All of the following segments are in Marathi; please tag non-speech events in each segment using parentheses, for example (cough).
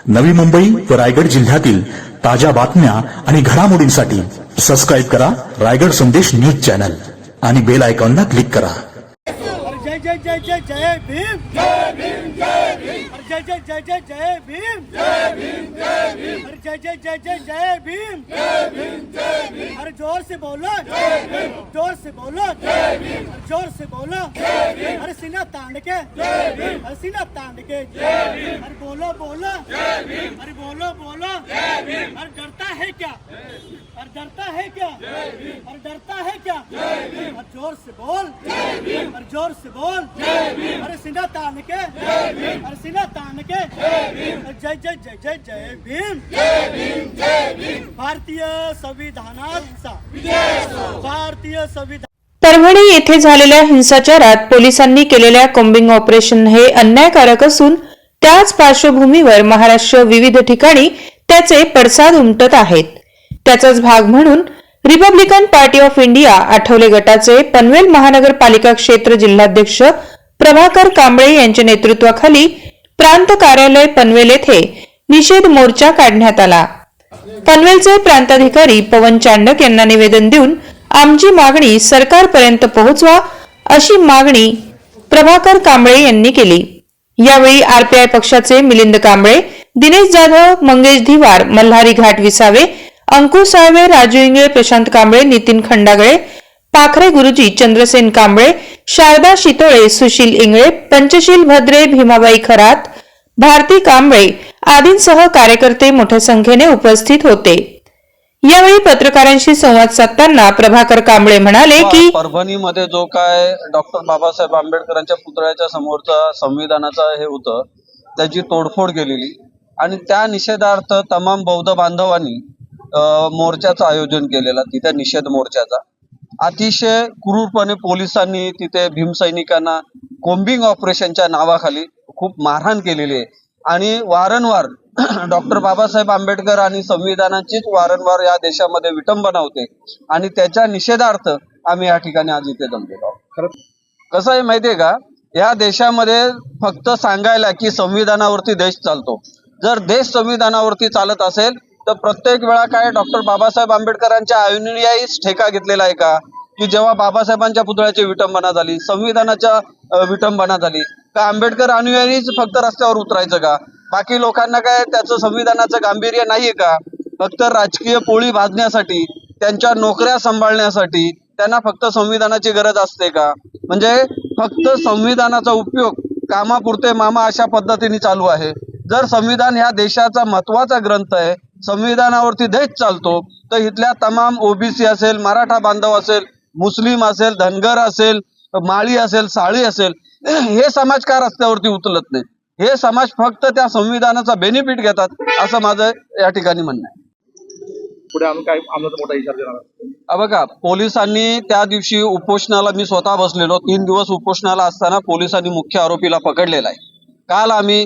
नवी मुंबई व रायगड जिल्ह्यातील ताज्या बातम्या आणि घडामोडींसाठी सबस्क्राईब करा रायगड संदेश न्यूज चॅनल आणि बेल आयकॉनला क्लिक करा. जय जय जय जय जय भीम जय भीम. जय भीम जय जय जय जय जय भीम. जय भीम जय भीम जय जय जय जय जय भीम जय भीम जय भीम. अरे जोर से बोलो। जोर से बोलो। जोर से बोलो। अरे सीना तांड के अरे सीना तांड के अरे बोलो बोलो। अरे बोलो बोलो। अरे डरता है क्या? और डरता है क्या? और डरता है क्या? और जोर से बोल। और जोर से बोल। अरे सीना तान के। अरे सीना तान के। जय जय जय जय जय भीम। भारतीय संविधानाचा भारतीय संविधान परभणी येथे झालेल्या हिंसाचारात पोलिसांनी केलेल्या कोम्बिंग ऑपरेशन हे अन्यायकारक असून त्याच पार्श्वभूमीवर महाराष्ट्र विविध ठिकाणी त्याचे पडसाद उमटत आहेत. त्याचाच भाग म्हणून Republican Party of India Athawale गटाचे पनवेल महानगरपालिका क्षेत्र जिल्हाध्यक्ष प्रभाकर कांबळे यांच्या नेतृत्वाखाली प्रांत कार्यालय पनवेल येथे निषेध मोर्चा काढण्यात आला. पनवेलचे प्रांताधिकारी पवन चांडक यांना निवेदन देऊन आमची मागणी सरकारपर्यंत पोहोचवा अशी मागणी प्रभाकर कांबळे यांनी केली. यावेळी आरपीआय पक्षाचे मिलिंद कांबळे दिनेश जाधव मंगेश धिवार मल्हारी घाट विसावे अंकुश साळवे राजू इंगळे प्रशांत कांबळे नितीन खंडागळे पाखरे गुरुजी चंद्रसेन कांबळे शारदा शितोळे सुशील इंगळे पंचशील भद्रे भीमाबाई खरात भारती कांबळे आदींसह कार्यकर्ते मोठ्या संख्येने उपस्थित होते. यावेळी पत्रकारांशी संवाद साधताना प्रभाकर कांबळे म्हणाले की परभणीमध्ये जो काय डॉक्टर बाबासाहेब आंबेडकरांच्या पुतळ्याच्या समोरचा संविधानाचा हे होतं त्याची तोडफोड केलेली. आणि त्या निषेधार्थ तमाम बौद्ध बांधवांनी मोर्चाचं आयोजन केलेलं तिथे निषेध मोर्चाचा. अतिशय क्रूरपणे पोलिसांनी तिथे भीमसैनिकांना कोम्बिंग ऑपरेशनच्या नावाखाली खूप मारहाण केलेली आहे. आणि वारंवार (clears throat) डॉक्टर बाबासाहेब आंबेडकर आणि संविधानाचीच वारंवार या देशामध्ये विटंबना होते. आणि त्याच्या निषेधार्थ आम्ही या ठिकाणी आज इथे जमलेलो आहोत. कसं आहे माहितीये का? या देशामध्ये फक्त सांगायला की संविधानावरती देश चालतो. जर देश संविधानावरती चालत असेल तर प्रत्येक वेळा काय डॉक्टर बाबासाहेब आंबेडकरांच्या अनुयायीच ठेका घेतलेला आहे का? की जेव्हा बाबासाहेबांच्या पुतळ्याची विटंबना झाली संविधानाच्या विटंबना झाली का आंबेडकर अनुयायीच फक्त रस्त्यावर उतरायचं का? बाकी लोकांना काय त्याचं संविधानाचं गांभीर्य नाहीये का? फक्त राजकीय पोळी भाजण्यासाठी त्यांच्या नोकऱ्या सांभाळण्यासाठी त्यांना फक्त संविधानाची गरज असते का? म्हणजे फक्त संविधानाचा उपयोग कामापुरते मामा अशा पद्धतीने चालू आहे. जर संविधान ह्या देशाचा महत्त्वाचा ग्रंथ आहे संविधानावरती देश चालतो तर इथल्या तमाम ओबीसी असेल मराठा बांधव असेल मुस्लिम असेल धनगर असेल माळी असेल साळी असेल (clears throat) हे समाज का रस्त्यावरती उचलत नाही हे समाज फक्त त्या संविधानाचा बेनिफिट घेतात असं माझं या ठिकाणी म्हणणं आहे. पुढे आम्ही काय आमचा मोठा इशारा देणार बघा पोलिसांनी त्या दिवशी उपोषणाला मी स्वतः बसलेलो. तीन दिवस उपोषणाला असताना पोलिसांनी मुख्य आरोपीला पकडलेला आहे. काल आम्ही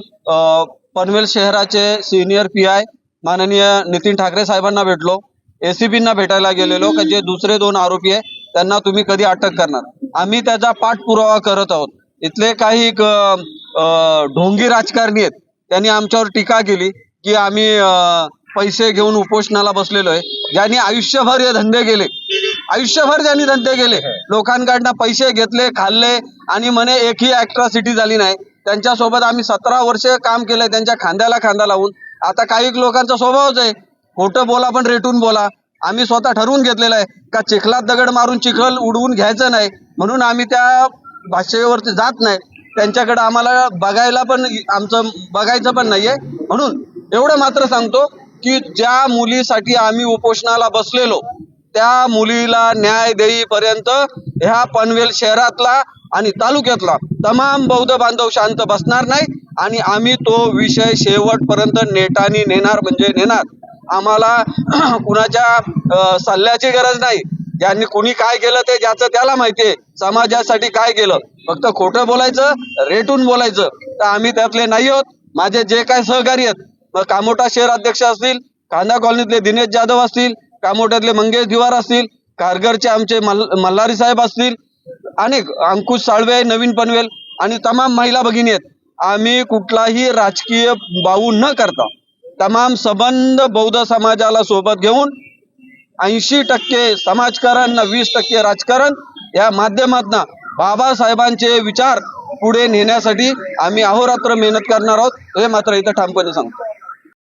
पनवेल शहराचे सिनियर पी आय माननीय नितीन ठाकरे साहेबांना भेटलो. एसीबींना भेटायला गेलेलो का जे दुसरे दोन आरोपी आहे त्यांना तुम्ही कधी अटक करणार? आम्ही त्याचा पाठपुरावा करत आहोत. इथले काही ढोंगी राजकारणी आहेत. त्यांनी आमच्यावर टीका केली की आम्ही पैसे घेऊन उपोषणाला बसलेलो आहे. ज्यांनी आयुष्यभर हे धंदे केले आयुष्यभर ज्यांनी धंदे केले लोकांकडनं पैसे घेतले खाल्ले आणि म्हणे एकही अॅट्रॉसिटी झाली नाही. त्यांच्यासोबत आम्ही सतरा वर्ष काम केलंय त्यांच्या खांद्याला खांदा लावून. आता काही लोकांचा स्वभावच आहे. खोटं बोला पण रेटून बोला. आम्ही स्वतः ठरवून घेतलेलं आहे का चिखलात दगड मारून चिखल उडवून घ्यायचं नाही. म्हणून आम्ही त्या भाषेवरती जात नाही. त्यांच्याकडे आम्हाला बघायला पण आमचं बघायचं पण नाहीये. म्हणून एवढं मात्र सांगतो की ज्या मुलीसाठी आम्ही उपोषणाला बसलेलो त्या मुलीला न्याय देईपर्यंत ह्या पनवेल शहरातला आणि तालुक्यातला तमाम बौद्ध बांधव शांत बसणार नाही आणि आम्ही तो विषय शेवटपर्यंत नेटानी नेणार म्हणजे नेणार. आम्हाला (clears throat) कुणाच्या सल्ल्याची गरज नाही. ज्यांनी कुणी काय केलं ते ज्याचं त्याला माहितीये समाजासाठी काय केलं? फक्त खोटं बोलायचं रेटून बोलायचं. तर आम्ही त्यातले नाही आहोत. माझे जे काय सहकारी आहेत मग कामोटा शहर अध्यक्ष असतील कांदा कॉलनीतले दिनेश जाधव असतील कामोट्यातले मंगेश दिवार असतील कारगरचे आमचे मल मल्हारी साहेब असतील अनेक अंकुश साळवे नवीन पनवेल आणि तमाम महिला भगिनी आहेत. आम्ही कुठलाही राजकीय बाऊ न करता तमाम संबंध बौद्ध समाजाला सोबत घेऊन ऐंशी टक्के समाजकारण वीस टक्के राजकारण. या माध्यमातून बाबासाहेबांचे विचार पुढे नेण्यासाठी आम्ही अहोरात्र मेहनत करणार आहोत. हे मात्र इथं ठामपणे सांगतो.